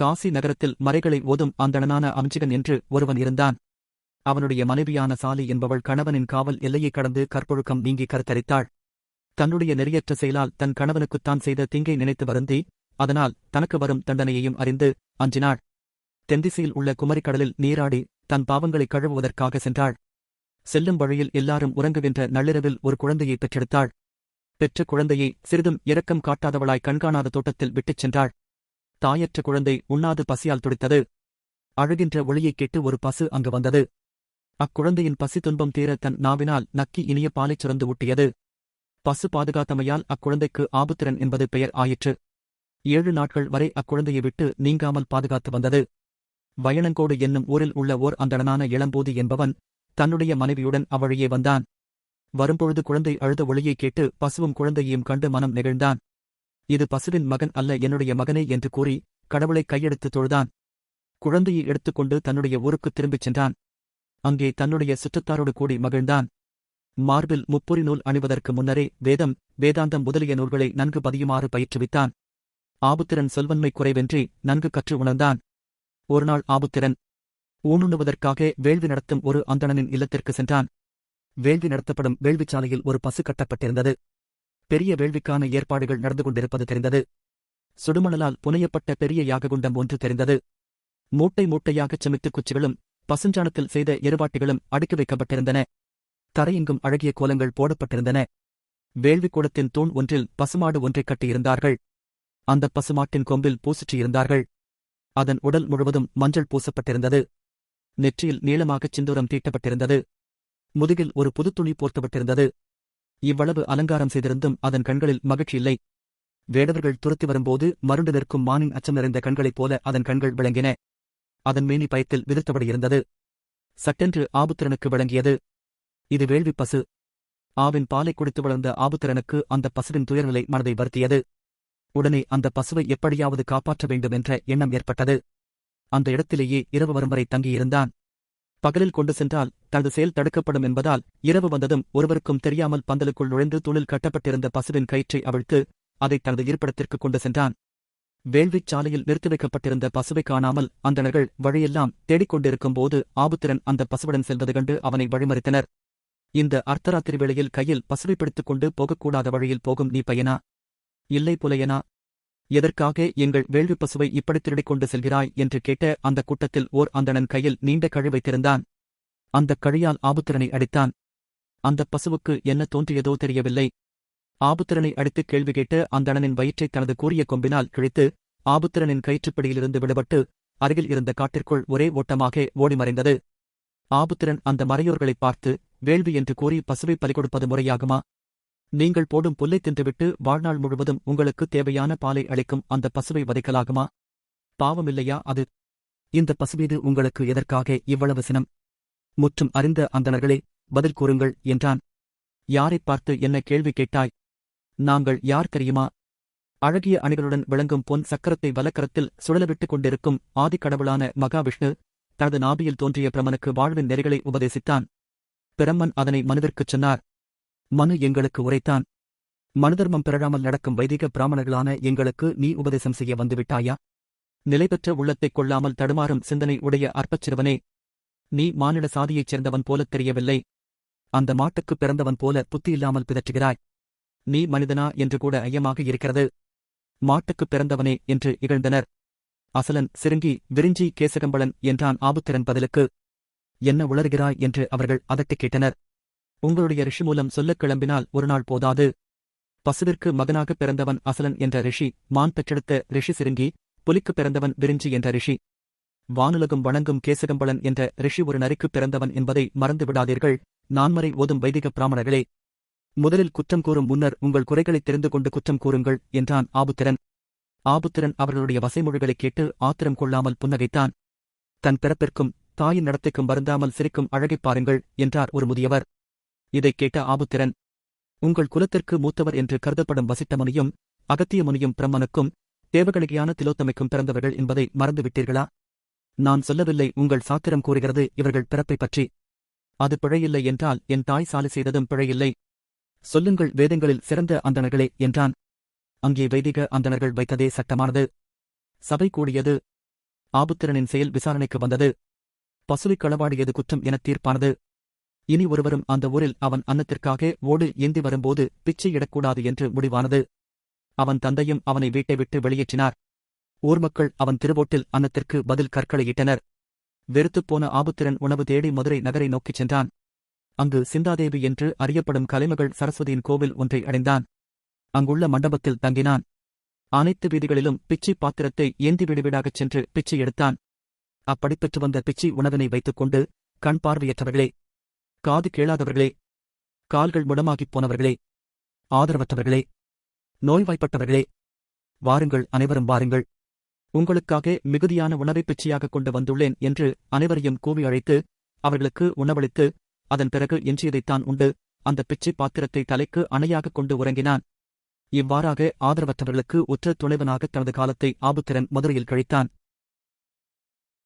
காசி நகரத்தில் மறைகளை ஓதும் அந்தணனான அம்ஜிகன் என்று ஒருவன் இருந்தான். அவனுடைய மனைவியான சாலி என்பவள் கணவனின் காவல் எல்லையை கடந்து கற்பொழுக்கம் நீங்கி கருத்தரித்தாள். தன்னுடைய நெறியற்ற செயலால் தன் கணவனுக்குத்தான் செய்த தீங்கை நினைத்து வருந்தி அதனால் தனக்கு வரும் தண்டனையையும் அறிந்து அஞ்சினாள். தென்திசையில் உள்ள குமரிக்கடலில் நீராடி தன் பாவங்களை கழுவுவதற்காக சென்றாள். செல்லும் வழியில் எல்லாரும் உறங்குகின்ற நள்ளிரவில் ஒரு குழந்தையை பெற்றெடுத்தாள். பெற்ற குழந்தையை சிறிதும் இரக்கம் காட்டாதவளாய் கண்காணாத தோட்டத்தில் விட்டுச் சென்றாள். தாயற்ற குழந்தை உண்ணாது பசியால் துடித்தது. அழுகின்ற ஒளியைக் கேட்டு ஒரு பசு அங்கு வந்தது. அக்குழந்தையின் பசி துன்பம் தீர தன் நாவினால் நக்கி இனிய பாலைச் சுரந்து ஊட்டியது. பசு பாதுகாத்தமையால் அக்குழந்தைக்கு ஆபுத்திரன் என்பது பெயர் ஆயிற்று. ஏழு நாட்கள் வரை அக்குழந்தையை விட்டு நீங்காமல் பாதுகாத்து வந்தது. வயணங்கோடு என்னும் ஊரில் உள்ள ஓர் அந்தணனான இளம்போதி என்பவன் தன்னுடைய மனைவியுடன் அவ்வழியே வந்தான். வரும்பொழுது குழந்தை அழுத ஒளியைக் கேட்டு பசுவும் குழந்தையையும் கண்டு மனம் நெகிழ்ந்தான். இது பசுவின் மகன் அல்ல என்னுடைய மகனே என்று கூறி கடவுளை கையெடுத்து தொழுதான். குழந்தையை எடுத்துக்கொண்டு தன்னுடைய ஊருக்குத் திரும்பிச் சென்றான். அங்கே தன்னுடைய சுற்றத்தாரோடு கூடி மகிழ்ந்தான். மார்பில் முப்பொறி நூல் அணிவதற்கு முன்னரே வேதம் வேதாந்தம் முதலிய நூல்களை நன்கு பதியுமாறு பயிற்றுவித்தான். ஆபுத்திரன் செல்வன்மை குறைவென்றி நன்கு கற்று உணர்ந்தான். ஒருநாள் ஆபுத்திரன் ஊனுண்ணுவதற்காக வேள்வி நடத்தும் ஒரு அந்தணனின் இல்லத்திற்கு சென்றான். வேள்வி நடத்தப்படும் வேள்விச்சாலையில் ஒரு பசு கட்டப்பட்டிருந்தது. பெரிய வேள்விக்கான ஏற்பாடுகள் நடந்து கொண்டிருப்பது தெரிந்தது. சுடுமணலால் புனையப்பட்ட பெரிய யாககுண்டம் ஒன்று தெரிந்தது. மூட்டை மூட்டையாகச் செமித்துக் குச்சிகளும் பசுஞ்சாணத்தில் செய்த எருவாட்டிகளும் அடுக்கி வைக்கப்பட்டிருந்தன. தரையெங்கும் அழகிய கோலங்கள் போடப்பட்டிருந்தன. வேள்விக்கூடத்தின் தூண் ஒன்றில் பசுமாடு ஒன்றைக் கட்டியிருந்தார்கள். அந்த பசுமாட்டின் கொம்பில் பூசுற்றியிருந்தார்கள் அதன் உடல் முழுவதும் மஞ்சள் பூசப்பட்டிருந்தது. நெற்றியில் நீளமாகச் சிந்தூரம் தீட்டப்பட்டிருந்தது. முதுகில் ஒரு புதுத்துணி போர்த்தப்பட்டிருந்தது இவ்வளவு அலங்காரம் செய்திருந்தும் அதன் கண்களில் மகிழ்ச்சி இல்லை. வேடவர்கள் துரத்தி வரும்போது மருண்டு நிற்கும் மானின் அச்சம் நிறைந்த கண்களைப் போல அதன் கண்கள் விளங்கின. அதன் மேனி பயத்தில் விதிர்த்தபடி இருந்தது. சட்டென்று ஆபுத்திரனுக்கு விளங்கியது இது வேள்வி பசு. ஆவின் பாலை குடித்து வளர்ந்த ஆபுத்திரனுக்கு அந்த பசுவின் துயர்நிலை மனதை வருத்தியது. உடனே அந்த பசுவை எப்படியாவது காப்பாற்ற வேண்டும் என்ற எண்ணம் ஏற்பட்டது. அந்த இடத்திலேயே இரவு வரும் வரை தங்கியிருந்தான். பகலில் கொண்டு சென்றால் தனது செயல் தடுக்கப்படும் என்பதால் இரவு வந்ததும் ஒருவருக்கும் தெரியாமல் பந்தலுக்குள் நுழைந்து துணில் கட்டப்பட்டிருந்த பசுவின் கயிற்றை அவிழ்த்து அதை தனது இருப்பிடத்திற்கு கொண்டு சென்றான். வேள்விச் சாலையில் நிறுத்தி வைக்கப்பட்டிருந்த பசுவை காணாமல் அந்தணர்கள் வழியெல்லாம் தேடிக்கொண்டிருக்கும் போது ஆபுத்திரன் அந்த பசுவுடன் செல்வது கண்டு அவனை வழிமறித்தனர். இந்த அர்த்தராத்திரி வேளையில் கையில் பசுவை பிடித்துக் கொண்டு போகக்கூடாத வழியில் போகும் நீ பையனா? இல்லை புலையனா? எதற்காக எங்கள் வேள்வி பசுவை இப்படி திருடிக் கொண்டு செல்கிறாய்? என்று கேட்ட அந்த கூட்டத்தில் ஓர் அந்தணன் கையில் நீண்ட கழி வைத்திருந்தான் அந்தக் கழியால் ஆபுத்திரனை அடித்தான். அந்தப் பசுவுக்கு என்ன தோன்றியதோ தெரியவில்லை. ஆபுத்திரனை அடித்துக் கேள்வி கேட்டு அந்தணனின் வயிற்றை தனது கூறிய கொம்பினால் கிழித்து ஆபுத்திரனின் கயிற்றுப்பிடியிலிருந்து விடுபட்டு அருகில் இருந்த காட்டிற்குள் ஒரே ஓட்டமாக ஓடி மறைந்தது ஆபுத்திரன் அந்த மறையோர்களைப் பார்த்து வேள்வி என்று கூறி பசுவை பலிகொடுப்பது முறையாகுமா? நீங்கள் போடும் புல்லை தின்றுவிட்டு வாழ்நாள் முழுவதும் உங்களுக்கு தேவையான பாலை அளிக்கும் அந்த பசுவை வதைக்கலாகுமா? பாவமில்லையா அது? இந்த பசுமீது உங்களுக்கு எதற்காக இவ்வளவு சினம்? முற்றும் அறிந்த அந்தணர்களே பதில் கூறுங்கள் என்றான். யாரைப் பார்த்து என்ன கேள்வி கேட்டாய்? நாங்கள் யார் தெரியுமா? அழகிய அணிகளுடன் விளங்கும் பொன் சக்கரத்தை வலக்கரத்தில் சுழலவிட்டுக் கொண்டிருக்கும் ஆதிக்கடவுளான மகாவிஷ்ணு தனது நாபியில் தோன்றிய பிரமனுக்கு வாழ்வின் நெறிகளை உபதேசித்தான். பிரம்மன் அதனை மனதிற்குச் சொன்னார். மனு எங்களுக்கு உரைத்தான். மனுதர்மம் பிறழாமல் நடக்கும் வைதிக பிராமணர்களான எங்களுக்கு நீ உபதேசம் செய்ய வந்துவிட்டாயா? நிலைபெற்ற உள்ளத்தைக் கொள்ளாமல் தடுமாறும் சிந்தனை உடைய அற்பச் சிறுவனே நீ மானிட சாதியைச் சேர்ந்தவன் போலத் தெரியவில்லை. அந்த மாட்டுக்குப் பிறந்தவன் போல புத்தியில்லாமல் பிதற்றுகிறாய். நீ மனிதனா என்று கூட ஐயமாக இருக்கிறது. மாட்டுக்குப் பிறந்தவனே என்று இகழ்ந்தனர். அசலன் சிறுங்கி விரிஞ்சி கேசகம்பளன் என்றான் ஆபுத்திரன் பதிலுக்கு. என்ன உளறுகிறாய் என்று அவர்கள் அதட்டிக் கேட்டனர். உங்களுடைய ரிஷி மூலம் சொல்லக் கிளம்பினால் ஒருநாள் போதாது. பசுவிற்கு மகனாகப் பிறந்தவன் அசலன் என்ற ரிஷி மான் பெற்றெடுத்த ரிஷி சிறுங்கி புலிக்குப் பிறந்தவன் விரிஞ்சி என்ற ரிஷி. வானுலகம் வணங்கும் கேசகம்பளன் என்ற ரிஷி ஒரு நரிக்குப் பிறந்தவன் என்பதை மறந்து விடாதீர்கள். நான்மறை ஓதும் வைதிக பிராமணர்களே. முதலில் குற்றம் கூறும் முன்னர் உங்கள் குறைகளைத் தெரிந்து கொண்டு குற்றம் கூறுங்கள் என்றான் ஆபுத்திரன். ஆபுத்திரன் அவர்களுடைய வசைமொழிகளைக் கேட்டு ஆத்திரம் கொள்ளாமல் புன்னகைத்தான். தன் பிறப்பிற்கும் தாயின் நடத்தைக்கும் வருந்தாமல் சிரிக்கும் அழகைப் பாருங்கள் என்றார் ஒரு முதியவர். இதைக் கேட்ட ஆபுத்திரன் உங்கள் குலத்திற்கு மூத்தவர் என்று கருதப்படும் வசிட்டமனியும் அகத்திய முனியும் பிரம்மனுக்கும் தேவகணிகையான திலோத்தமைக்கும் பிறந்தவர்கள் என்பதை மறந்துவிட்டீர்களா? நான் சொல்லவில்லை உங்கள் சாத்திரம் கூறுகிறது இவர்கள் பிறப்பைப் பற்றி. அது பிழையில்லை என்றால் என் தாய் சாலை செய்ததும் பிழையில்லை. சொல்லுங்கள் வேதங்களில் சிறந்த அந்தணர்களே என்றான். அங்கே வைதிக அந்தணர்கள் வைத்ததே சட்டமானது. சபை கூடியது. ஆபுத்திரனின் செயல் விசாரணைக்கு வந்தது. பசுவை களவாடியது குற்றம் என தீர்ப்பானது. இனி ஒருவரும் அந்த ஊரில் அவன் அன்னத்திற்காக ஓடு ஏந்தி வரும்போது பிச்சை இடக்கூடாது என்று முடிவானது. அவன் தந்தையும் அவனை வீட்டை விட்டு வெளியேற்றினார். ஊர் மக்கள் அவன் திருவோட்டில் அன்னத்திற்கு பதில் கற்களை இட்டனர் வெறுத்துப்போன ஆபுத்திரன் உணவு தேடி மதுரை நகரை நோக்கிச் சென்றான். அங்கு சிந்தாதேவி என்று அறியப்படும் கலைமகள் சரஸ்வதியின் கோவில் ஒன்றை அடைந்தான். அங்குள்ள மண்டபத்தில் தங்கினான். அனைத்து வீதிகளிலும் பிச்சை பாத்திரத்தை ஏந்தி விடுவிடாகச் சென்று பிச்சை எடுத்தான். அப்படி பெற்று வந்த பிச்சை உணவினை வைத்துக்கொண்டு கண் பார்வையற்றவர்களே காது கேளாதவர்களே கால்கள் முடமாகிப் போனவர்களே ஆதரவற்றவர்களே நோய்வாய்ப்பட்டவர்களே வாருங்கள் அனைவரும் வாருங்கள். உங்களுக்காக மிகுதியான உணவை பிச்சையாக கொண்டு வந்துள்ளேன் என்று அனைவரையும் கூவி அழைத்து அவர்களுக்கு உணவளித்து அதன் பிறகு எஞ்சியதைத்தான் உண்டு அந்த பிச்சை பாத்திரத்தை தலைக்கு அணையாகக் கொண்டு உறங்கினான். இவ்வாறாக ஆதரவற்றவர்களுக்கு உற்ற துணைவனாக தனது காலத்தை ஆபுத்திரன் மதுரையில் கழித்தான்.